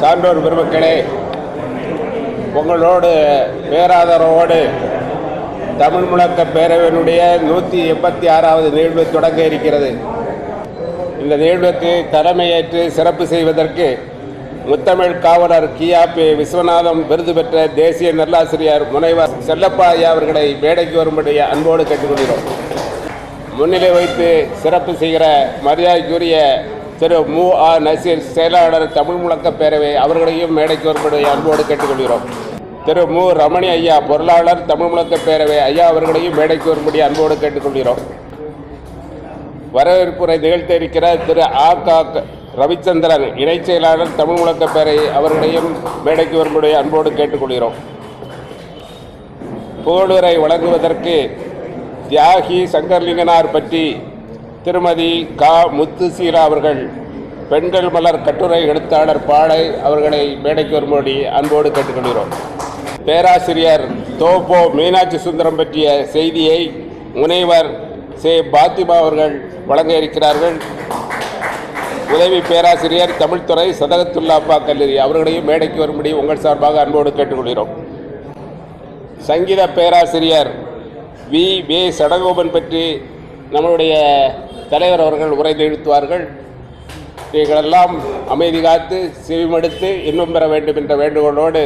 சான்றோர் பெருமக்களே உங்களோடு பேராதரவோடு தமிழ் முழக்க பேரவையினுடைய நூற்றி எண்பத்தி ஆறாவது நிகழ்வு தொடங்க இருக்கிறது. இந்த நிகழ்வுக்கு தலைமையேற்று சிறப்பு செய்வதற்கு முத்தமிழ் காவலர் கியா பி. விஸ்வநாதம் விருது பெற்ற தேசிய நல்லாசிரியர் முனைவர் செல்லப்பா ஐயா அவர்களை மேடைக்கு வரும்படி அன்போடு கேட்டுக்கொள்கிறோம். முன்னிலை வைத்து சிறப்பு செய்கிற மரியாதைக்குரிய திரு மு ஆ நசீர் செயலாளர் தமிழ் முழக்க பேரவை அவர்களையும் மேடைக்கு வரும்படி அன்போடு கேட்டுக்கொள்கிறோம். திரு மு ரமணி ஐயா பொருளாளர் தமிழ் முழக்க பேரவை ஐயா அவர்களையும் மேடைக்கு வரும்படி அன்போடு கேட்டுக்கொள்கிறோம். வரவேற்புரை நிகழ்த்த இருக்கிற திரு ஆ கா ரவிச்சந்திரன் இணைச் செயலாளர் தமிழ் முழக்க பேரவை அவர்களையும் மேடைக்கு வரும்படி அன்போடு கேட்டுக்கொள்கிறோம். புகழுரை வழங்குவதற்கு தியாகி சங்கர்லிங்கனார் பற்றி திருமதி கா. முத்துசீலா அவர்கள் பெண்கள் மலர் கட்டுரை எழுத்தாளர் பாடை அவர்களை மேடைக்கு வரும்படி அன்போடு கேட்டுக்கொள்கிறோம். பேராசிரியர் தோப்போ மீனாட்சி சுந்தரம் பற்றிய செய்தியை முனைவர் சே. பாத்திமா அவர்கள் வழங்க இருக்கிறார்கள். உதவி பேராசிரியர் தமிழ்துறை சதகத்துல்லாப்பா கல்லூரி அவர்களையும் மேடைக்கு வரும்படி உங்கள் சார்பாக அன்போடு கேட்டுக்கொள்கிறோம். சங்கீத பேராசிரியர் வி. வே. சடகோபன் பற்றி நம்மளுடைய தலைவர் அவர்கள் உரை நிகழ்த்துவார்கள் நீங்களெல்லாம் அமைதி காத்து செவிமடுத்து இன்னும் பெற வேண்டும் என்ற வேண்டுகோளோடு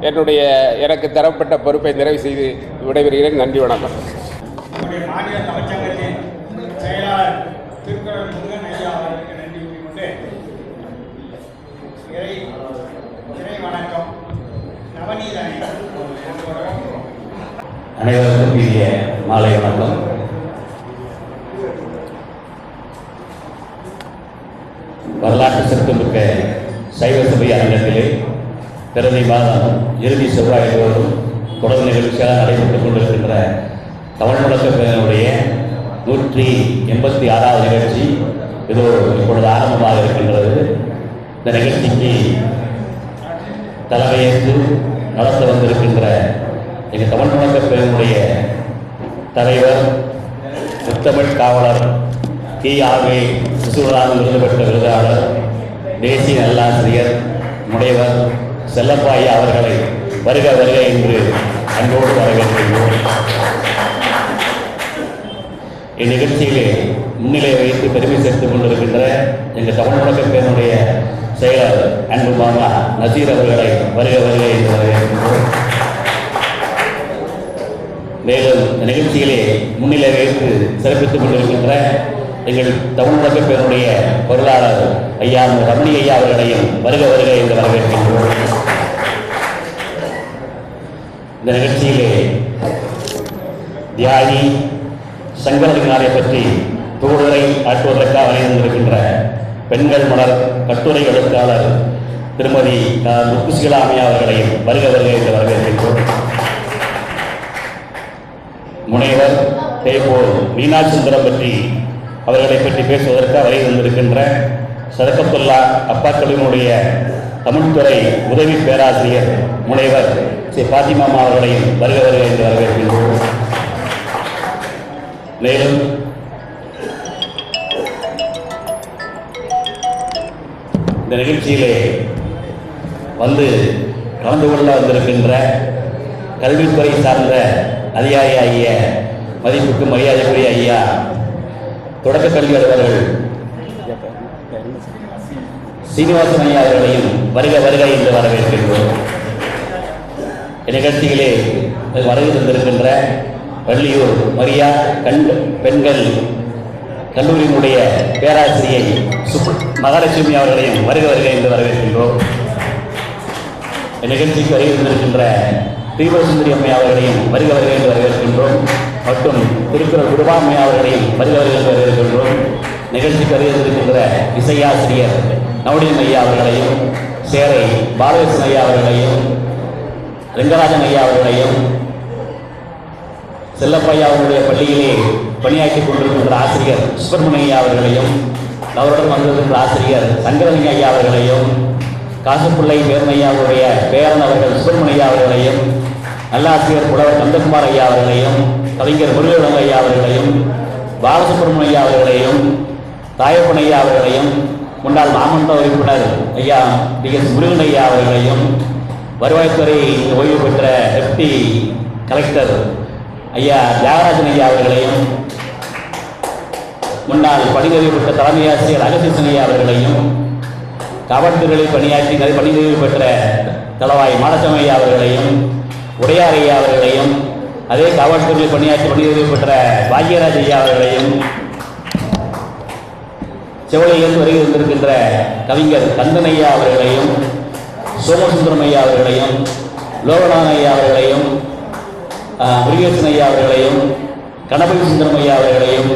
என்னுடைய எனக்கு தரப்பட்ட பொறுப்பை நிறைவு செய்து விடைபெறுகிறேன். நன்றி வணக்கம். நன்றி அனைவருக்கும் இனிய மாலை வணக்கம். வரலாற்று சிறப்புமிக்க சைவ சபை அரங்கத்திலே பிறந்தை மாதம் இறுதி செவ்வாய் தோறும் தொடர் நிகழ்ச்சியாக நடைபெற்றுக் கொண்டிருக்கின்ற தமிழ் பேரனுடைய நூற்றி எண்பத்தி ஆறாவது நிகழ்ச்சி இதோ இப்பொழுது ஆரம்பமாக இருக்கின்றது. இந்த நிகழ்ச்சிக்கு தலைமையேற்று நடத்த வந்திருக்கின்ற எங்கள் தமிழ் முழக்க பேரனுடைய தலைவர் முத்தமிழ் காவலர் டி ஆர்வே விசுவநாதன் விருது பெற்ற விருதாளர் தேசிய நல்லாசிரியர் முனைவர் செல்லப்பாயா அவர்களை வருக வருக என்று அன்போடு வரவேற்கிறோம் இந்நிகழ்ச்சியிலே முன்னிலை வைத்து பெருமை சேர்த்துக் கொண்டிருக்கின்ற எங்கள் தமிழ் முழக்க செயலர் அன்பு மாமா நசீர் அவர்களை வருக வருக என்று வரவேற்கின்றோம். மேலும் இந்த நிகழ்ச்சியிலே முன்னிலை வைத்து சிறப்பித்துக் கொண்டிருக்கின்ற எங்கள் தமிழ் பேருடைய பொருளாளர் ஐயா ரமணி ஐயா அவர்களையும் வருக வருக என்று வரவேற்கின்றோம். இந்த நிகழ்ச்சியிலே தியாகி சங்கரலிங்கனாரை பற்றி தூடுரை ஆற்றுவதற்காக வரைந்திருக்கின்ற பெண்கள் மலர் கட்டுரை எழுத்தாளர் திருமதி க. அவர்களையும் வருக வருக என்று வரவேற்கின்றோம். முனைவர் தேப்போர் மீனாட்சுந்தரம் பற்றி அவர்களை பற்றி பேசுவதற்கு அவரை வந்திருக்கின்ற சதக்கத்துல்லா அப்பாக்களினுடைய தமிழ்துறை உதவி பேராசிரியர் முனைவர் ஸ்ரீ பாத்திமாமா அவர்களையும் வருக வருக என்று வரவேற்கின்றோம். மேலும் இந்த நிகழ்ச்சியிலே வந்து கலந்து கொள்ள வந்திருக்கின்ற கல்வித்துறை சார்ந்த அதிகாரி ஆகிய மதிப்புக்கு மரியாதைக்குரிய ஐயா தொடக்க கல்வி அலுவலர்கள் சீனிவாசன் ஐயா அவர்களையும் வருக வருக என்று வரவேற்கின்றோம். நிகழ்ச்சிகளே வரவு தந்திருக்கின்ற வள்ளியூர் மரியா கண் பெண்கள் கல்லூரியினுடைய பேராசிரியை சுப் மகாலட்சுமி அவர்களையும் வருக வருக என்று வரவேற்கின்றோம். நிகழ்ச்சிக்கு வருகை தந்திருக்கின்ற தீபசுந்தரி அம்மையா அவர்களையும் வருக வருக என்று வரவேற்கின்றோம். மற்றும் திருக்குறள் குருபாமை அவர்களையும் வருக வருக என்று வரவேற்கின்றோம் நிகழ்ச்சிக்கு வருகை இசையாசிரியர் நவடின் ஐயா அவர்களையும் சேரை பாலகிருஷ்ணன் ஐயா அவர்களையும் ரெங்கராஜன் ஐயா அவர்களையும் செல்லப்பையா அவர்களுடைய பள்ளியிலே பணியாற்றிக் கொண்டிருக்கின்ற ஆசிரியர் சுப்பிரமணிய ஐயா அவர்களையும் அவருடன் வந்திருக்கின்ற ஆசிரியர் சங்கரலிங்க ஐயா அவர்களையும் காசுப்பிள்ளை பேரனையா அவருடைய பேரன் அவர்கள் சுப்பிரமணியா அவர்களையும் நல்லாசிரியர் புலவர் நந்தகுமார் ஐயா அவர்களையும் கவிஞர் முருகன் ஐயா அவர்களையும் பாலசுப்ரமணிய ஐயா அவர்களையும் தாயப்பன் ஐயா அவர்களையும் முன்னாள் மாமன்ற உறுப்பினர் ஐயா டி எஸ் முருகன் ஐயா அவர்களையும் வருவாய்த்துறை ஓய்வு பெற்ற டெப்டி கலெக்டர் ஐயா தியாகராஜன் ஐயா அவர்களையும் முன்னாள் பணிதவி பெற்ற தலைமை ஆசிரியர் அகதீசன் ஐயா அவர்களையும் காவல்துறையில் பணியாற்றி நிறைய பெற்ற தளவாய் மாடசாமி ஐயா அவர்களையும் உடையார் ஐயா அவர்களையும் அதே காவல்துறையில் பணியாற்றி பணியுதவி பெற்ற பாக்யராஜ் ஐயா அவர்களையும் செவலையில் வருகை வந்திருக்கின்ற கவிஞர் கந்தனையா அவர்களையும் சோமசுந்தரம் ஐயா அவர்களையும் லோகநாதன் ஐயா அவர்களையும் முருகேசன் ஐயா அவர்களையும் கணபதி சுந்தரம் ஐயா அவர்களையும்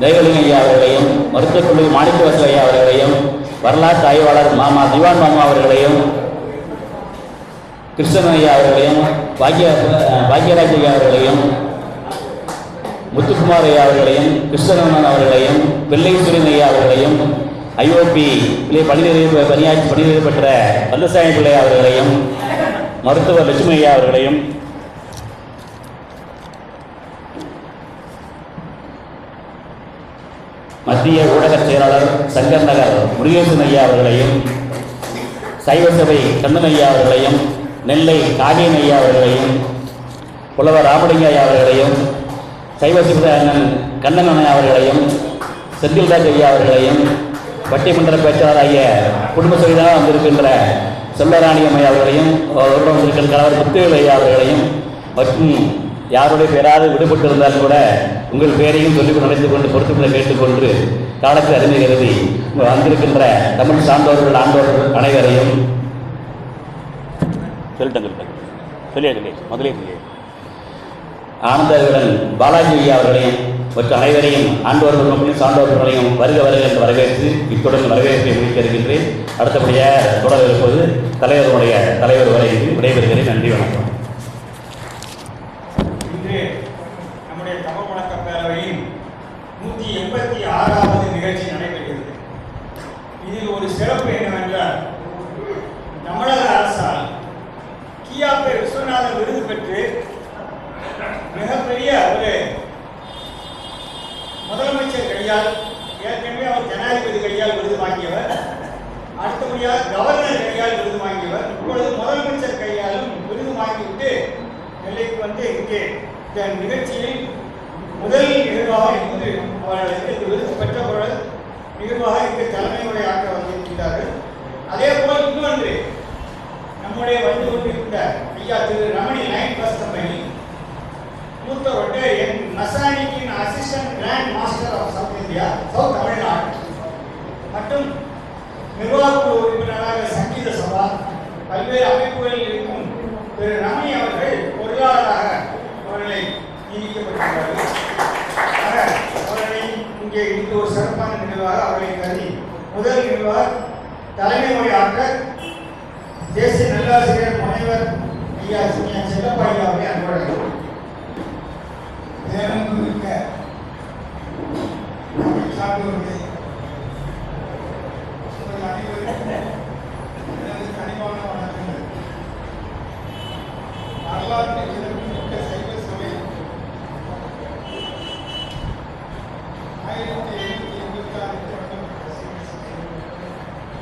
தேவலிங்க ஐயா அவர்களையும் மருத்துவக் குழு மாணிக்கவாசல் ஐயா அவர்களையும் வரலாற்று ஆய்வாளர் மாமா திவான் மாமா அவர்களையும் கிருஷ்ணன் ஐயா அவர்களையும் பாக்கிய பாக்யராஜ் ஐயா அவர்களையும் முத்துக்குமார் ஐயா அவர்களையும் கிருஷ்ணரமணன் அவர்களையும் பிள்ளைசுரன் ஐயா அவர்களையும் ஐஓபி பணிநிறைவு பணியாற்றி பணிநிறைவு பெற்ற கந்தசாமி பிள்ளை அவர்களையும் மருத்துவர் லட்சுமி ஐயா அவர்களையும் மத்திய ஊடக செயலாளர் சங்கர் நகர் முருகேசன் ஐயா அவர்களையும் சைவ சபை கண்ணன் ஐயா அவர்களையும் நெல்லை காவியன் ஐயா அவர்களையும் புலவர் ராமலிங்க ஐயா அவர்களையும் சைவ சிவ கண்ணன் அண்ணன் அவர்களையும் செந்தில்ராஜ் ஐயா அவர்களையும் பட்டிமன்ற பேச்சாளர் ஆகிய குடும்ப சகிதமாக வந்திருக்கின்ற செல்லராணியம் ஐயா அவர்களையும் அவருடன் வந்திருக்கிற கணவர் முத்துவேல் ஐயா அவர்களையும் மற்றும் யாருடைய யாராவது விடுபட்டு இருந்தாலும் கூட உங்கள் பேரையும் சொல்லிக் நடந்து கொண்டு பொறுத்துக்களை கேட்டுக்கொண்டு காலத்தை அறிந்து கருதி வந்திருக்கின்ற தமிழ் சான்றோர்கள் ஆண்டோர்கள் அனைவரையும் சொல்லிட்டேன் சொல்லிட்டேன் சொல்லியா சொல்லி முதலே சொல்லி ஆனந்தவுடன் பாலாஜி ஐயா அவர்களையும் மற்ற அனைவரையும் ஆண்டோர்கள் மற்றும் சான்றோர்களையும் வருக வருக என்று வரவேற்று இத்துடன் வரவேற்பை முடிக்க இருக்கின்றேன் அடுத்தபடியாக தொடர இருப்பது தலைவருடைய தலைவர் வரை விடைபெறுகிறேன். நன்றி வணக்கம். நம்முடைய தமிழ் வணக்க பேரவையின் நூற்றி எண்பத்தி ஆறாவது நிகழ்ச்சி நடைபெறுகிறது. இதில் ஒரு சிறப்பு என்னவென்றால் தமிழக அரசால் கியாபே விஸ்வநாதன் விருது பெற்று மிகப்பெரிய ஒரு முதலமைச்சர் கையால் ஏற்கனவே அவர் ஜனாதிபதி கையால் விருது வாங்கியவர் அடுத்தபடியாக கவர்னர் கையால் விருது வாங்கியவர் இப்பொழுது முதலமைச்சர் கையாலும் விருது வாங்கிவிட்டு நெல்லைக்கு வந்து இங்கே இந்த நிகழ்ச்சியில் முதல் நிகழ்வாக இருந்து அவர்கள் விருது பெற்றவர்கள் நிகழ்வாக இங்கு தலைமை உரையாற்ற வந்திருக்கிறார்கள் அதே போல் இன்னொன்று நம்முடைய வந்து கொண்டிருந்த ஐயா Thiru Ramani line bus company மூத்த என் மசானிக்கின் assistant grand master of South India South Tamil Nadu மற்றும் நிர்வாக உறுப்பினராக சங்கீத சபா பல்வேறு அமைப்புகளில் இருக்கும் திரு ரமணி அவர்கள் பொருளாளராக அவர்களை நியமிக்கப்பட்டுள்ளார்கள் ஆக அவர்களை இங்கே இன்று ஒரு சிறப்பான நிகழ்வாக அவர்களை கருதி முதல் நிகழ்வாக தலைமை உரையாற்ற தேசிய நல்லாசிரியர் முனைவர் ஐயா செல்லப்பா ஐயா அவர்களை அன்பழகன் தேவனுக்கு சார்ந்தவர்களே உங்கள் அனைவருக்கும் எனது கனிவான வணக்கங்கள் வரலாற்று சிறப்புமிக்க சைவ சபை ஆயிரத்தி எழுநூத்தி எண்பத்தி ஆறு தொடக்கம்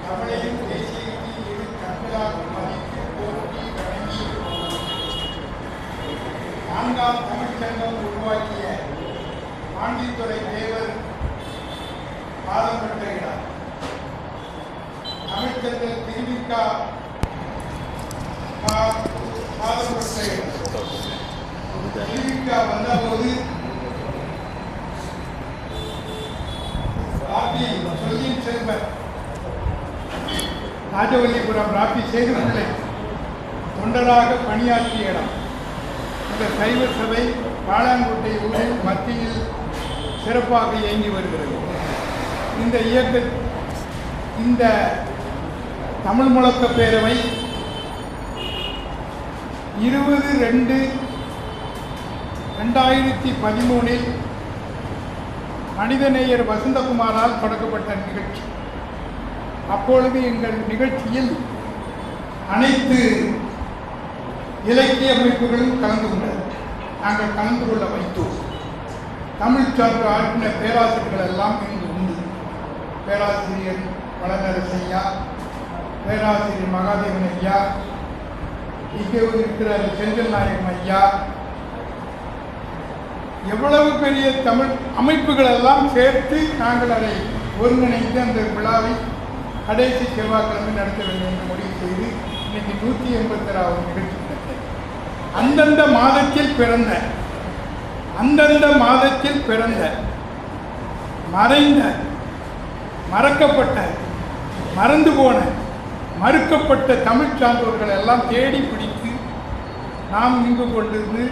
தமிழையும் தேசியத்தையும் இரு கண்களால் மதித்து போற்றி வணங்கி நான்காம் தமிழ்ச்சங்கம் உருவாக்கிய ஆண்டித்துறை தேவர் பாதம் பெற்ற இடம் தமிழ்ச்சங்கம் திருவிக்கா பா- பாதம் பெற்ற இடம் திருவிக்கா வந்தபோது ராபி சொல்லின் செல்வர் ராஜவல்லிபுரம் ராபி சேதுபிள்ளை தொண்டராக பணியாற்றிய இடம் இந்த சைவ சபை பாலாங்குட்டை ஊரில் மத்தியில் சிறப்பாக இயங்கி வருகிறது இந்த இயக்க இந்த தமிழ் முழக்க பேரவை இருபது ரெண்டு ரெண்டாயிரத்தி பதிமூணில் மனிதநேயர் வசந்தகுமாரால் தொடங்கப்பட்ட நிகழ்ச்சி. அப்பொழுது எங்கள் நிகழ்ச்சியில் அனைத்து இலக்கிய அமைப்புகளும் கலந்து கொண்டது. நாங்கள் கலந்து கொள்ள வைத்தோம். தமிழ் சான்று ஆற்றின பேராசிரியர்கள் எல்லாம் இங்கு உண்டு பேராசிரியர் வளநரசையா பேராசிரியர் மகாதேவன் ஐயா இங்கே இருக்கிற செந்தில் நாயகம் ஐயா எவ்வளவு பெரிய தமிழ் அமைப்புகள் எல்லாம் சேர்த்து நாங்கள் அதை ஒருங்கிணைந்து அந்த விழாவை கடைசி செவ்வாய்க்கிழமை நடத்த வேண்டும் என்று முடிவு செய்து இன்னைக்கு நூற்றி எண்பத்தராவது நிகழ்ச்சி. நடந்தது அந்தந்த மாதத்தில் பிறந்த அந்தந்த மாதத்தில் பிறந்த மறைந்த மறக்கப்பட்ட மறந்து போன மறுக்கப்பட்ட தமிழ் சான்றோர்கள் எல்லாம் தேடி பிடித்து நாம் இங்கு கொண்டிருந்து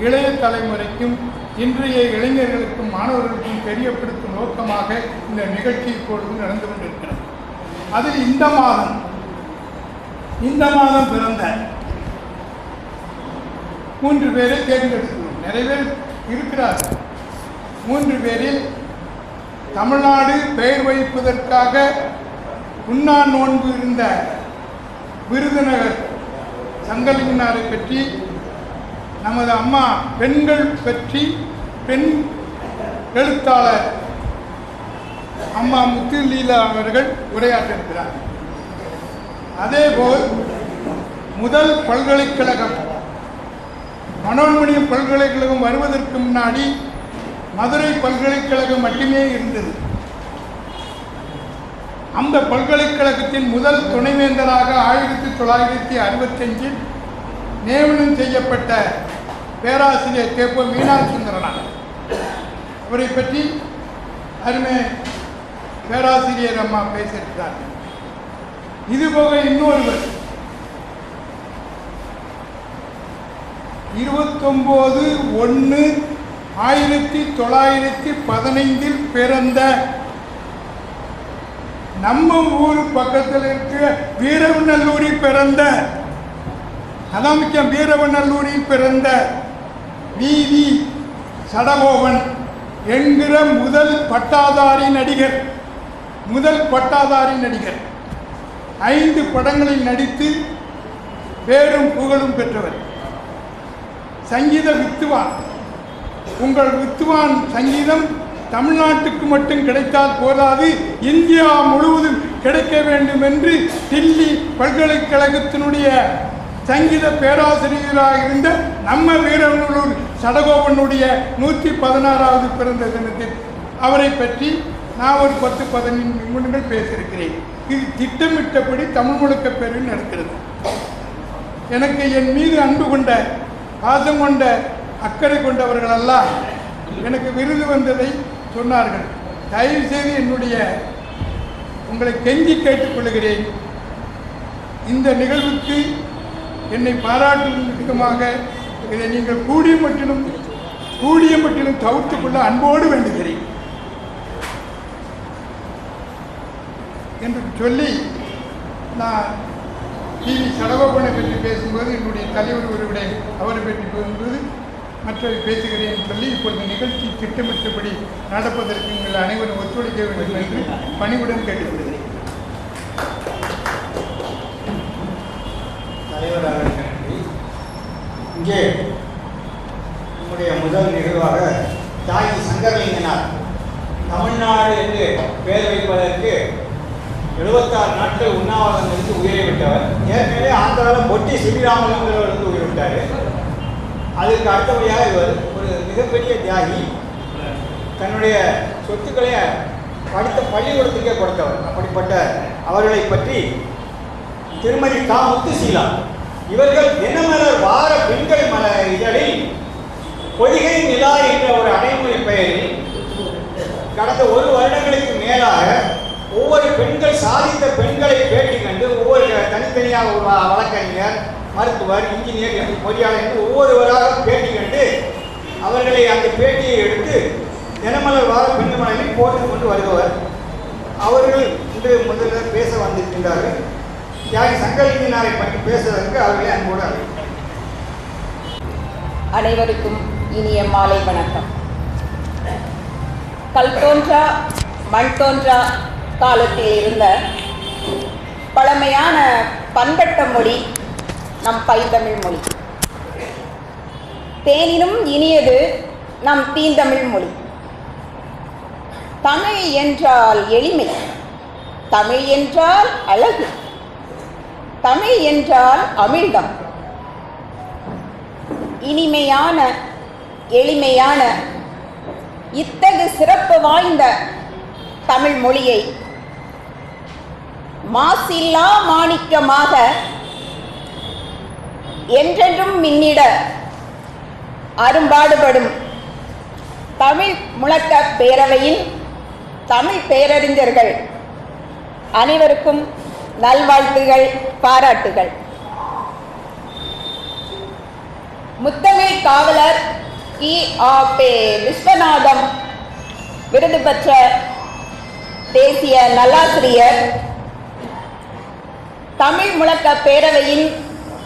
இளைய தலைமுறைக்கும் இன்றைய இளைஞர்களுக்கும் மாணவர்களுக்கும் தெரியப்படுத்தும் நோக்கமாக இந்த நிகழ்ச்சி இப்பொழுது நடந்து கொண்டிருக்கிறது. அதில் இந்த மாதம் இந்த மாதம் பிறந்த மூன்று பேரை தேர்ந்தெடுக்கிறோம் நிறைய பேர் இருக்கிறார்கள். மூன்று பேரில் தமிழ்நாடு பெயர் வைப்பதற்காக உண்ணா நோன்பு இருந்த விருதுநகர் சங்கலிங்கனாரை பற்றி நமது அம்மா பெண்கள் பற்றி பெண் எழுத்தாளர் அம்மா முத்துலீலா அவர்கள் உரையாற்றிருக்கிறார் அதேபோல் முதல் பல்கலைக்கழகம் மனோன்மணி பல்கலைக்கழகம் வருவதற்கு முன்னாடி மதுரை பல்கலைக்கழகம் மட்டுமே இருந்தது. அந்த பல்கலைக்கழகத்தின் முதல் துணைவேந்தராக ஆயிரத்தி தொள்ளாயிரத்தி அறுபத்தஞ்சில் நியமனம் செய்யப்பட்ட பேராசிரியர் கே. போ மீனாட்சி அவரை பற்றி அருமை பேராசிரியர் அம்மா பேசியிருக்கிறார். இதுபோக இன்னொருவர். இருபத்தொம்போது ஒன்று ஆயிரத்தி தொள்ளாயிரத்தி பதினைந்தில் பிறந்த நம்ம ஊர் பக்கத்தில் இருக்கிற வீரவநல்லூரில் பிறந்த அதான் முக்கியம் வீரவநல்லூரில் பிறந்த வீதி சடகோபன் என்கிற முதல் பட்டாதாரி நடிகர் முதல் பட்டாதாரி நடிகர். ஐந்து படங்களில் நடித்து பேரும் புகழும் பெற்றவர். சங்கீத வித்துவான் உங்கள் வித்துவான் சங்கீதம் தமிழ்நாட்டுக்கு மட்டும் கிடைத்தால் போதாது இந்தியா முழுவதும் கிடைக்க வேண்டும் என்று தில்லி பல்கலைக்கழகத்தினுடைய சங்கீத பேராசிரியராக இருந்த நம்ம வீரநல்லூர் சடகோபனுடைய நூற்றி பதினாறாவது பிறந்த தினத்தில் அவரை பற்றி நான் ஒரு பத்து பதினைந்து நிமிடங்கள் பேசியிருக்கிறேன். இது திட்டமிட்டபடி தமிழ் முழக்க பேரில் நடக்கிறது எனக்கு என் மீது அன்பு கொண்ட பாசம் கொண்ட அக்கறை கொண்டவர்களெல்லாம் எனக்கு விருது வந்ததை சொன்னார்கள். தயவு செய்து என்னுடைய உங்களை கெஞ்சி கேட்டுக்கொள்கிறேன். இந்த நிகழ்வுக்கு என்னை பாராட்டும் விதமாக இதை நீங்கள் கூடிய மட்டிலும் கூடிய மட்டிலும் தவிர்த்து கொள்ள அன்போடு வேண்டுகிறேன். என்று சொல்லி நான் டிவி சடகோபனை பற்றி பேசும்போது என்னுடைய தலைவர் ஒருவரை அவரை பற்றி பேசும்போது மற்றவை பேசுகிறேன் சொல்லி இப்பொழுது நிகழ்ச்சி திட்டமிட்டபடி நடப்பதற்கு நீங்கள் அனைவரும் ஒத்துழைக்க வேண்டும் என்று பணிவுடன் கேட்டுக்கொள்கிறேன். இங்கே நம்முடைய முதல் நிகழ்வாக தியாகி சங்கரலிங்கனார் தமிழ்நாடு என்று பெயர் வைப்பதற்கு எழுபத்தாறு நாட்கள் உண்ணாவிரதம் இருந்து உயிரை விட்டவர். ஏற்கனவே ஆந்திராவில் பொட்டி ஸ்ரீராமலிங்கர் வந்து உயிர் விட்டார். அதுக்கு அடுத்தபடியாக இவர் ஒரு மிகப்பெரிய தியாகி தன்னுடைய சொத்துக்களை படித்த பள்ளிக்கூடத்துக்கே கொடுத்தவர். அப்படிப்பட்ட அவர்களை பற்றி திருமதி கா முத்துசீலா இவர்கள் தினமலர் வார பெண்கள் மல இதழில் பொதிகை நிலா என்ற ஒரு அடைமொழி பெயரில் கடந்த ஒரு வருடங்களுக்கு மேலாக ஒவ்வொரு பெண்கள் சாதித்த பெண்களை பேட்டி கண்டு ஒவ்வொரு தனித்தனியாக ஒரு வ- வழக்கறிஞர் மருத்துவர் இன்ஜினியர் என்று பொறியாளர் என்று ஒவ்வொருவராக பேட்டி கண்டு அவர்களை அந்த பேட்டியை எடுத்து தினமலர் வார பெண்கள் மலையில் போட்டுக் கொண்டு வருபவர். அவர்கள் இன்று முதல்வர் பேச வந்திருக்கின்றார்கள். தியாகி சங்கலிங்கனாரை பற்றி பேசுவதற்கு அவர்களை அன்போடு அனைவருக்கும் இனிய மாலை வணக்கம். கல் தோன்றா மண் தோன்றா காலத்தில் இருந்த பழமையான பண்பட்ட மொழி நம் பைந்தமிழ் மொழி. தேனினும் இனியது நம் தீந்தமிழ் மொழி. தமிழ் என்றால் எளிமை தமிழ் என்றால் அழகு தமிழ் என்றால் அமிழ்தம். இனிமையான எளிமையான இத்தகு சிறப்பு வாய்ந்த தமிழ் மொழியை மாசில்லா மாணிக்கமாக என்றென்றும் மின்னிட அரும்பாடுபடும் தமிழ் முழக்க பேரவையின் தமிழ் பேரறிஞர்கள் அனைவருக்கும் நல்வாழ்த்துகள் பாராட்டுகள். முத்தமிழ் காவலர் இ. ஆ. பே. விஸ்வநாதம் விருது பெற்ற தேசிய நல்லாசிரியர் தமிழ் முழக்க பேரவையின்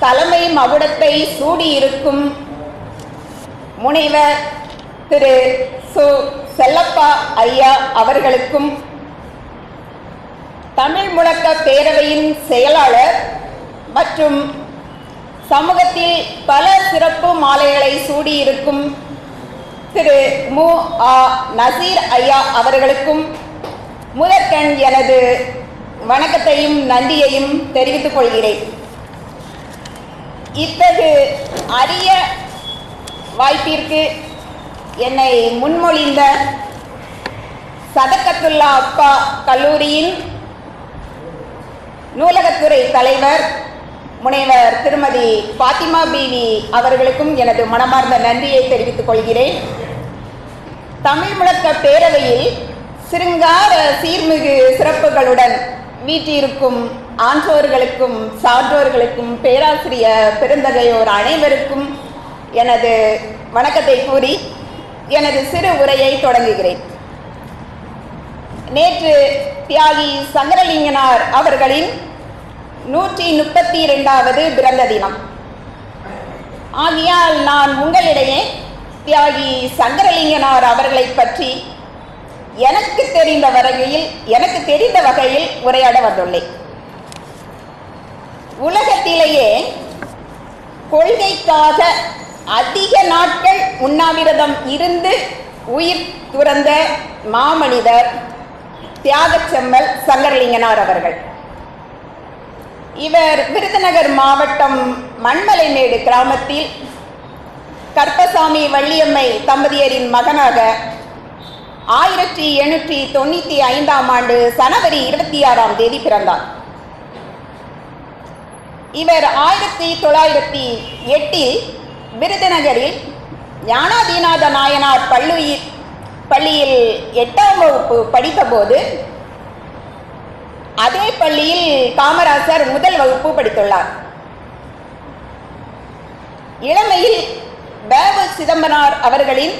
தலைமை மகுடத்தை சூடியிருக்கும் முனைவர் திரு சு. செல்லப்பா ஐயா அவர்களுக்கும் தமிழ் முழக்க பேரவையின் செயலாளர் மற்றும் சமூகத்தில் பல சிறப்பு மாலைகளை சூடியிருக்கும் திரு மு. ஆ நசீர் ஐயா அவர்களுக்கும் முதற்கண் எனது வணக்கத்தையும் நன்றியையும் தெரிவித்துக் கொள்கிறேன். இத்தகு அரிய வாய்ப்பிற்கு என்னை முன்மொழிந்த சதக்கத்துல்லா அப்பா கல்லூரியின் நூலகத்துறை தலைவர் முனைவர் திருமதி பாத்திமா பீவி அவர்களுக்கும் எனது மனமார்ந்த நன்றியை தெரிவித்துக் கொள்கிறேன். தமிழ் முழக்க பேரவையில் சிருங்கார சீர்மிகு சிறப்புகளுடன் வீட்டிற்கும் ஆன்றோர்களுக்கும் சான்றோர்களுக்கும் பேராசிரியர் பெருந்தகையோர் அனைவருக்கும் எனது வணக்கத்தை கூறி எனது சிறு உரையை தொடங்குகிறேன். நேற்று தியாகி சங்கரலிங்கனார் அவர்களின் நூற்றி முப்பத்தி இரண்டாவது பிறந்த தினம் ஆகையால் நான் உங்களிடையே தியாகி சங்கரலிங்கனார் அவர்களை பற்றி எனக்கு தெரிந்த வகையில் எனக்கு தெரிந்த வகையில் உரையாட வந்துள்ளேன். உலகத்திலேயே கொள்கைக்காக அதிக நாட்கள் உண்ணாவிரதம் இருந்து உயிர் துறந்த மாமனிதர் தியாகச்செம்மல் சங்கரலிங்கனார் அவர்கள். இவர் விருதுநகர் மாவட்டம் மண்மலைமேடு கிராமத்தில் கற்பசாமி வள்ளியம்மை தம்பதியரின் மகனாக ஆயிரத்தி எண்ணூற்றி தொண்ணூற்றி ஐந்தாம் ஆண்டு சனவரி இருபத்தி ஆறாம் தேதி பிறந்தார். இவர் ஆயிரத்தி தொள்ளாயிரத்தி எட்டில் விருதுநகரில் ஞானாதீநாத நாயனார் பள்ளியில் பள்ளியில் எட்டாம் வகுப்பு படித்தபோது அதே பள்ளியில் காமராசர் முதல் வகுப்பு படித்துள்ளார். இளமையில் வேவு சிதம்பரனார் அவர்களின்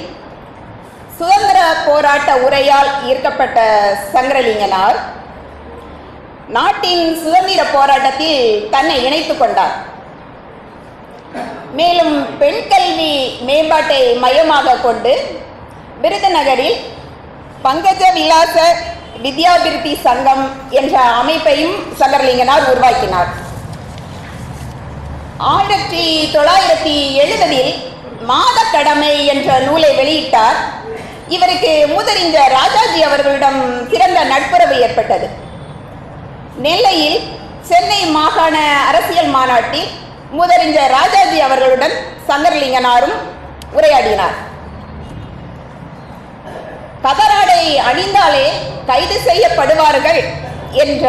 சுதந்திர போராட்ட உரையால் ஈர்க்கப்பட்ட சங்கரலிங்கனார் நாட்டின் சுதந்திர போராட்டத்தில் தன்னை இணைத்துக் கொண்டார். மேலும் பெண் கல்வி மேம்பாட்டை மையமாக கொண்டு விருதுநகரில் பங்கஜ விலாச வித்யாபிருத்தி சங்கம் என்ற அமைப்பையும் சங்கரலிங்கனார் உருவாக்கினார். ஆயிரத்தி தொள்ளாயிரத்தி எழுபதில் மாத கடமை என்ற நூலை வெளியிட்டார். இவருக்கு முதறிஞர் ராஜாஜி அவர்களிடம் சிறந்த நட்புறவு ஏற்பட்டது. நெல்லையில் சென்னை மாகாண அரசியல் மாநாட்டில் முதறிஞர் ராஜாஜி அவர்களுடன் சங்கரலிங்கனாரும் உரையாடினார். கதராடை அணிந்தாலே கைது செய்யப்படுவார்கள் என்ற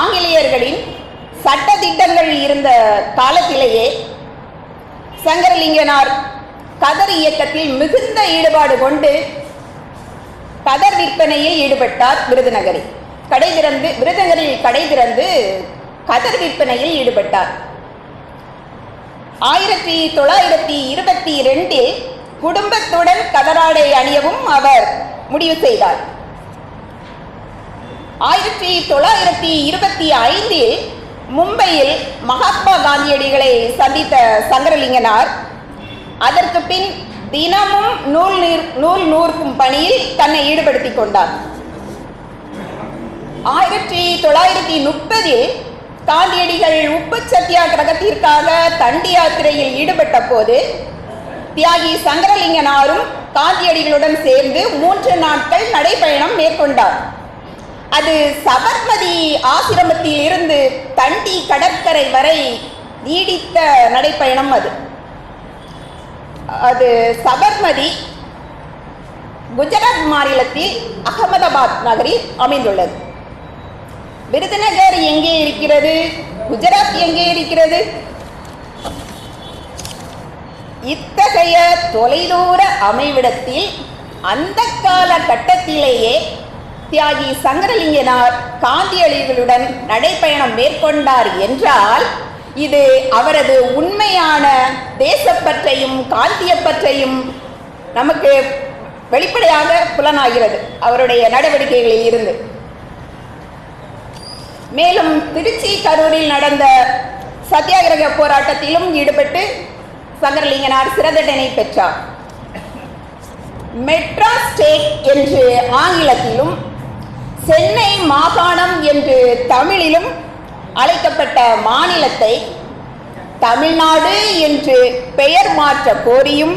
ஆங்கிலேயர்களின் சட்ட திட்டங்கள் இருந்த காலத்திலேயே சங்கரலிங்கனார் கதர் இயக்கத்தில் மிகுந்த ஈடுபாடு கொண்டு கதர் விற்பனையில் ஈடுபட்டார் விருதுநகரில். கடை திறந்து விருதுநகரில் கடை திறந்து கதர் விற்பனையில் ஈடுபட்டார். ஆயிரத்தி தொள்ளாயிரத்தி இருபத்தி ரெண்டில் குடும்பத்துடன் கதராடை அணியவும் அவர் முடிவு செய்தார். ஆயிரத்தி தொள்ளாயிரத்தி இருபத்தி ஐந்தில் மும்பையில் மகாத்மா காந்தியடிகளை சந்தித்த சங்கரலிங்கனார் அதற்கு பின் தினமும் நூல் நீர் நூல் நூற்கும் பணியில் தன்னை ஈடுபடுத்திக் கொண்டார். ஆயிரத்தி தொள்ளாயிரத்தி முப்பதில் காந்தியடிகள் உப்பு சத்தியாகிரகத்திற்காக தண்டி யாத்திரையில் ஈடுபட்ட போது தியாகி சங்கரலிங்கனாரும் காந்தியடிகளுடன் சேர்ந்து மூன்று நாட்கள் நடைபயணம் மேற்கொண்டார். அது சபர்மதி ஆசிரமத்தில் இருந்து தண்டி கடற்கரை வரை நீடித்த நடைப்பயணம் அது. அது சபர்மதி குஜராத் மாநிலத்தில் அகமதாபாத் நகரில் அமைந்துள்ளது. விருதுநகர் எங்கே இருக்கிறது? குஜராத் எங்கே இருக்கிறது? இத்தகைய தொலைதூர அமைவிடத்தில் அந்த கால கட்டத்திலேயே தியாகி சங்கரலிங்கனார் காந்தியடிகளுடன் நடைப்பயணம் மேற்கொண்டார் என்றால் இது அவரது உண்மையான தேசப்பற்றையும் காந்தியப்பற்றையும் நமக்கு வெளிப்படையாக புலனாகிறது அவருடைய நடவடிக்கைகளில் இருந்து. மேலும் திருச்சி கரூரில் நடந்த சத்தியாகிரக போராட்டத்திலும் ஈடுபட்டு சங்கரலிங்கனார் சிறதடனை பெற்றார். மெட்ரா ஸ்டேட் என்று ஆங்கிலத்திலும் சென்னை மாகாணம் என்று தமிழிலும் அழைக்கப்பட்ட மாநிலத்தை தமிழ்நாடு என்று பெயர் மாற்ற கோரியும்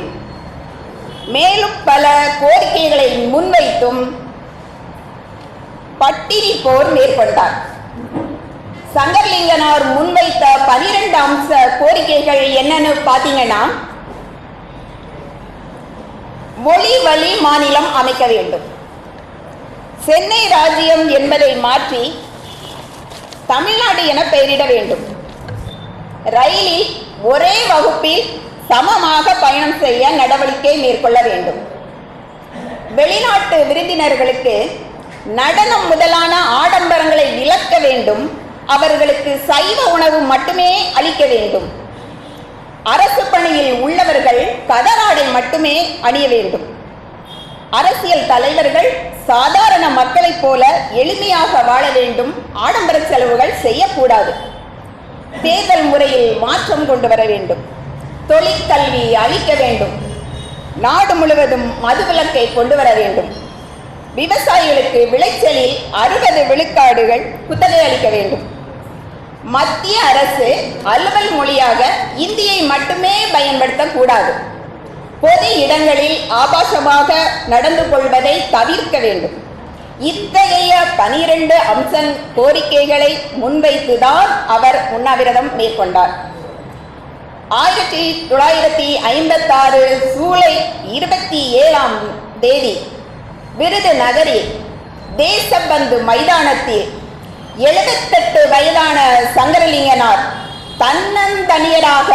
மேலும் பல கோரிக்கைகளை முன்வைத்தும் பட்டினி போர் மேற்கொண்டார். சங்கர்லிங்கனார் முன்வைத்த பனிரெண்டு அம்ச கோரிக்கைகள் என்னன்னு பார்த்தீங்கன்னா மொழி வழி மாநிலம் அமைக்க வேண்டும். சென்னை ராஜ்யம் என்பதை மாற்றி தமிழ்நாடு என பெயரிட வேண்டும். ரயிலில் ஒரே வகுப்பில் சமமாக பயணம் செய்ய நடவடிக்கை மேற்கொள்ள வேண்டும். வெளிநாட்டு விருந்தினர்களுக்கு நடனம் முதலான ஆடம்பரங்களை விலக்க வேண்டும். அவர்களுக்கு சைவ உணவு மட்டுமே அளிக்க வேண்டும். அரசு பணியில் உள்ளவர்கள் கதராடை மட்டுமே அணிய வேண்டும். அரசியல் தலைவர்கள் சாதாரண மக்களைப் போல எளிமையாக வாழ வேண்டும். ஆடம்பர செலவுகள் செய்யக்கூடாது. தேர்தல் முறையில் மாற்றம் கொண்டு வர வேண்டும். தொழிற்கல்வி அளிக்க வேண்டும். நாடு முழுவதும் மதுவிலக்கை கொண்டு வர வேண்டும். விவசாயிகளுக்கு விளைச்சலில் அறுபது விழுக்காடுகள் குத்தகை அளிக்க வேண்டும். மத்திய அரசு அலுவல் மொழியாக இந்தியை மட்டுமே பயன்படுத்தக்கூடாது. பொது இடங்களில் ஆபாசமாக நடந்து கொள்வதை தவிர்க்க வேண்டும். இத்தகைய பனிரெண்டு அம்சன் கோரிக்கைகளை முன்வைத்துதான் அவர் உண்ணாவிரதம் மேற்கொண்டார். ஆயிரத்தி தொள்ளாயிரத்தி ஐம்பத்தாறு ஜூலை இருபத்தி ஏழாம் தேதி விருதுநகரில் தேசபந்து மைதானத்தில் எழுபத்தெட்டு வயதான சங்கரலிங்கனார் தன்னந்தனியராக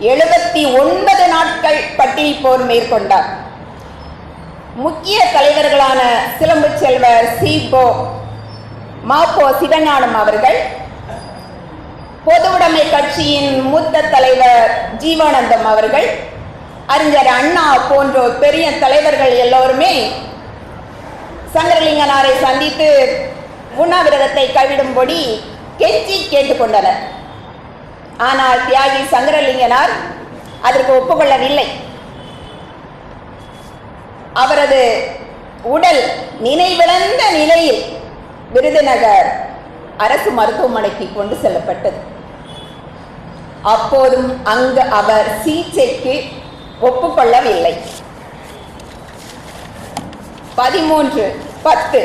எழுபத்தி ஒன்பது நாட்கள் பட்டினி போர் மேற்கொண்டார். முக்கிய தலைவர்களான சிலம்பு செல்வர் சிபோ மாப்போ சிவஞானம் அவர்கள் பொதுவுடைமை கட்சியின் மூத்த தலைவர் ஜீவானந்தம் அவர்கள் அறிஞர் அண்ணா போன்றோர் பெரிய தலைவர்கள் எல்லோருமே சங்கரலிங்கனாரை சந்தித்து உண்ணாவிரதத்தை கைவிடும்படி கெஞ்சி கேட்டுக்கொண்டனர். ஆனால் தியாகி சங்கரலிங்கனார் அதற்கு ஒப்புக்கொள்ளவில்லை. அவரது உடல் நினைவிழந்த நிலையில் விருதுநகர் அரசு மருத்துவமனைக்கு கொண்டு செல்லப்பட்டது. அப்போதும் அங்கு அவர் சிகிச்சைக்கு ஒப்புக்கொள்ளவில்லை. பதிமூன்று பத்து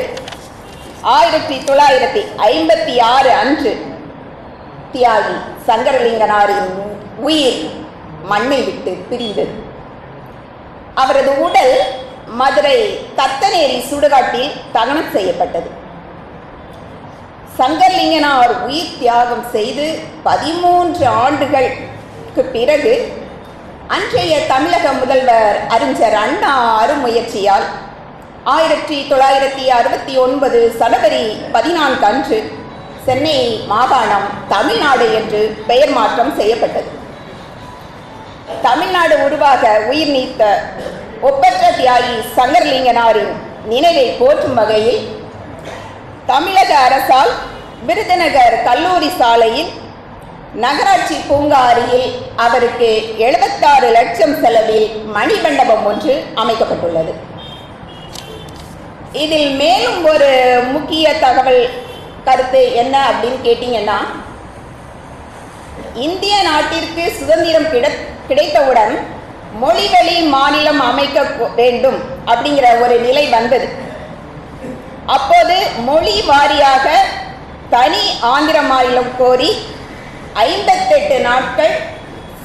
ஆயிரத்தி தொள்ளாயிரத்தி ஐம்பத்தி ஆறு அன்று தியாகி சங்கரலிங்கனாரின் உயிர் மண்ணை விட்டு பிரிந்தது. அவரது உடல் மதுரை தத்தநேரி சுடுகாட்டில் தகனம் செய்யப்பட்டது. சங்கர்லிங்கனார் உயிர் தியாகம் செய்து பதிமூன்று ஆண்டுகளுக்கு பிறகு அன்றைய தமிழக முதல்வர் அறிஞர் அண்ணா அருமுயற்சியால் ஆயிரத்தி தொள்ளாயிரத்தி அறுபத்தி ஒன்பது சனவரி பதினான்கு அன்று சென்னை மாகாணம் தமிழ்நாடு என்று பெயர் மாற்றம் செய்யப்பட்டது. தமிழ்நாடு உருவாக உயிர் நீத்த ஒப்பற்ற தியாகி சங்கர்லிங்கனாரின் நினைவை போற்றும் வகையில் தமிழக அரசால் விருதுநகர் கல்லூரி சாலையில் நகராட்சி பூங்கா அருகில் அவருக்கு எழுபத்தாறு லட்சம் செலவில் மணிமண்டபம் ஒன்று அமைக்கப்பட்டுள்ளது. இதில் மேலும் ஒரு முக்கிய தகவல் கருத்து என்ன அப்படின்னு கேட்டிங்கன்னா இந்திய நாட்டிற்கு சுதந்திரம் கிட கிடைத்தவுடன் மொழிவழி மாநிலம் அமைக்க வேண்டும் அப்படிங்கிற ஒரு நிலை வந்தது. அப்போது மொழி வாரியாக தனி ஆந்திர மாநிலம் கோரி ஐம்பத்தெட்டு நாட்கள்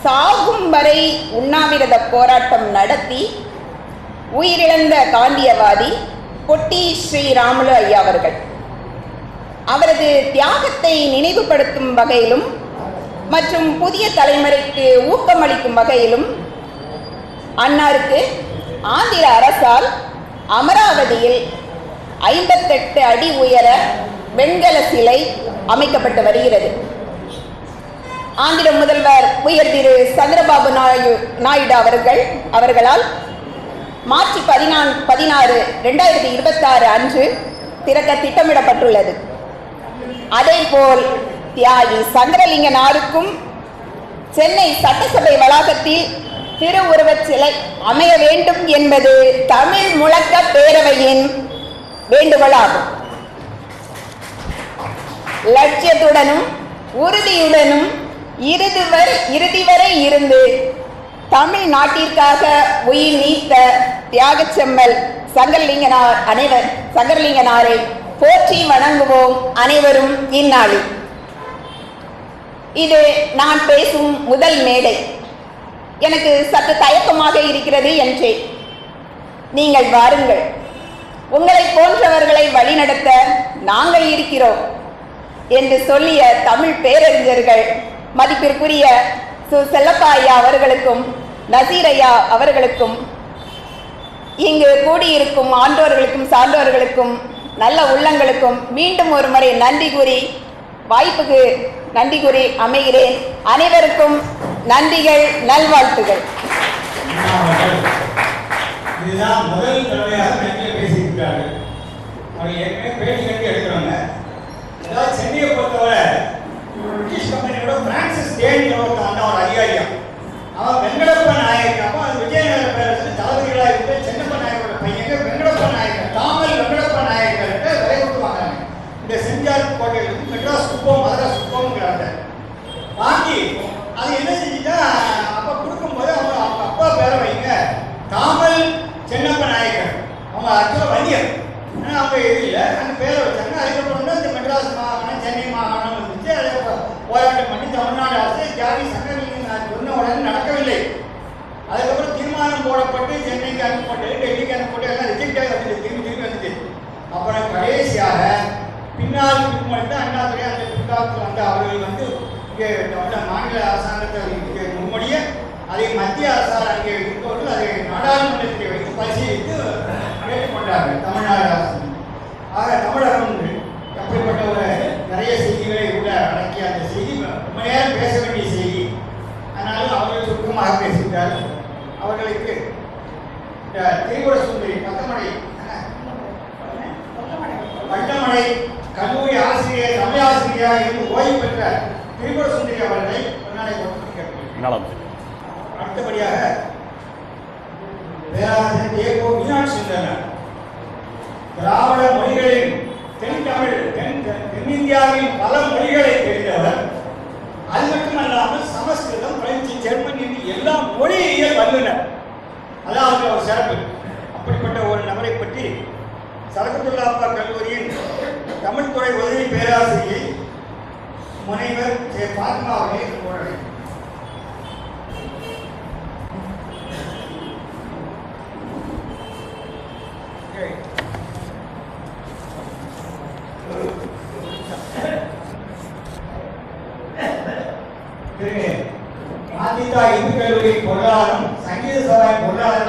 சாகும் வரை உண்ணாவிரத போராட்டம் நடத்தி உயிரிழந்த காந்தியவாதி பொட்டி ஸ்ரீராமுலு ஐயா அவர்கள். அவரது தியாகத்தை நினைவுபடுத்தும் வகையிலும் மற்றும் புதிய தலைமுறைக்கு ஊக்கமளிக்கும் வகையிலும் அன்னாருக்கு ஆந்திர அரசால் அமராவதியில் ஐம்பத்தெட்டு அடி உயர வெண்கல சிலை அமைக்கப்பட்டு வருகிறது. ஆந்திர முதல்வர் உயர் திரு சந்திரபாபு நாயுடு நாயுடு அவர்கள் அவர்களால் மார்ச் பதினான் பதினாறு ரெண்டாயிரத்தி இருபத்தாறு அன்று திறக்க திட்டமிடப்பட்டுள்ளது. அதேபோல் தியாகி சங்கரலிங்கனாருக்கும் சென்னை சட்டசபை வளாகத்தில் திருவுருவச் சிலை அமைய வேண்டும் என்பது தமிழ் முழக்க பேரவையின் வேண்டுகோளாகும். லட்சியத்துடனும் உறுதியுடனும் இறுதி வரை இறுதி வரை இருந்து தமிழ் நாட்டிற்காக உயிர் நீத்த தியாகச் செம்மல் சங்கரலிங்கனார் அனைவர் சங்கரலிங்கனாரை போற்றி வணங்குவோம் அனைவரும் இந்நாளில். இது நான் பேசும் முதல் மேடை. எனக்கு சற்று தயக்கமாக இருக்கிறது என்றே. நீங்கள் வாருங்கள். உங்களை போன்றவர்களை வழிநடத்த நாங்கள் இருக்கிறோம் என்று சொல்லிய தமிழ் பேரறிஞர்கள் மதிப்பிற்குரிய சு செல்லப்பாயா அவர்களுக்கும் நசீர் ஐயா அவர்களுக்கும் இங்கு கூடியிருக்கும் ஆண்டோர்களுக்கும் சான்றோர்களுக்கும் நல்ல உள்ளங்களுக்கும் மீண்டும் ஒரு முறை நன்றி கூறி வாய்ப்புக்கு நன்றி கூறி அமைகிறேன். அனைவருக்கும் நன்றிகள் நல்வாழ்த்துகள். இதுதான் முதல் தடவையாக பேசியிருக்கிறார்கள். அவங்க ஏற்கனவே பேட்டி கட்டி அதாவது சென்னையை பொறுத்தவரை பிரிட்டிஷ் கம்பெனியோட பிரான்சிஸ் தேனி ஒரு அதிகாரியா. அவன் வெங்கடப்ப நாயக்கர் அப்போ அது விஜயநகர பேரரசு தளபதிகளாக இருந்த சென்னப்ப நாயக்கோட பையங்க வெங்கடப்ப நாயக்கர் தாமல் வெங்கடப்ப நாயக்கர்கிட்ட விலை வாங்கினாங்க இந்த செஞ்சார் கோட்டையிலிருந்து மெட்ராஸ் குப்பம் மதராஸ் குப்பம்ங்கிறாங்க. வாங்கி அது என்ன செஞ்சுட்டா அப்ப கொடுக்கும்போது அவங்க அவங்க அப்பா பேரை வைங்க. தாமல் சென்னப்ப நாயக்கர் அவங்க ஆக்சுவலாக வன்னியர். ஆனால் அவங்க இது இல்லை அந்த பேரை வச்சாங்க அதுக்கப்புறம் தான் இந்த மெட்ராஸ் மாகாணம் சென்னை மாகாணம் வந்துச்சு அதை போராட்டம் பண்ணி தமிழ்நாடு அரசு ஜாதி சங்கரலிங்க சொன்ன உடனே நடக்கவில்லை அதுக்கப்புறம் தீர்மானம் போடப்பட்டு சென்னைக்கு அனுப்பப்பட்டு டெல்லிக்கு அனுப்பப்பட்டு எல்லாம் ரிஜெக்ட் ஆகி வந்துட்டு திரும்பி திரும்பி வந்துச்சு அப்புறம் கடைசியாக பின்னால் பின்மொழிந்து அண்ணாதுரை அந்த பிற்காலத்தில் வந்து அவர்கள் வந்து இங்கே மாநில அரசாங்கத்தை முன்மொழிய அதை மத்திய அரசால் அங்கே இருக்கவர்கள் அதை நாடாளுமன்றத்தை வைத்து பரிசீலித்து கேட்டுக்கொண்டார்கள் தமிழ்நாடு அரசு. ஆக தமிழகம் அப்படிப்பட்ட ஒரு நிறைய செய்திகளை உள்ள அடக்கிய அந்த செய்தி ரொம்ப நேரம் பேச வேண்டிய செய்தி. ஆனாலும் அவர்கள் சுருக்கமாக பேசுகிறார்கள் அவர்களுக்கு இந்த திரிபுர சுந்தரி பத்தமடை பட்டமடை கல்லூரி ஆசிரியர் தமிழ் ஆசிரியராக இருந்து ஓய்வு பெற்ற திரிபுர சுந்தரி அவர்களை நலம். அடுத்தபடியாக பேராசிரியர் தேகோ மீனாட்சி திராவிட மொழிகளின் தென் தமிழ் தென் தென்னிந்தியாவின் பல மொழிகளை தெரிந்தவர். அது மட்டுமல்லாமல் சமஸ்கிருதம் பிரெஞ்சு ஜெர்மன் என்று எல்லா மொழியியல் வல்லுனர். அதாவது ஒரு சிறப்பு. அப்படிப்பட்ட ஒரு நபரை பற்றி சரகத்துல்லாப்பா கல்லூரியின் தமிழ் துறை உதவி பேராசிரியை முனைவர் ஜே பாத்மா அவர்களை கூறவேன் ஆதித்தா இந்து கல்லூரி பொருளாதாரம் சங்கீத சபாய் பொருளாதாரமான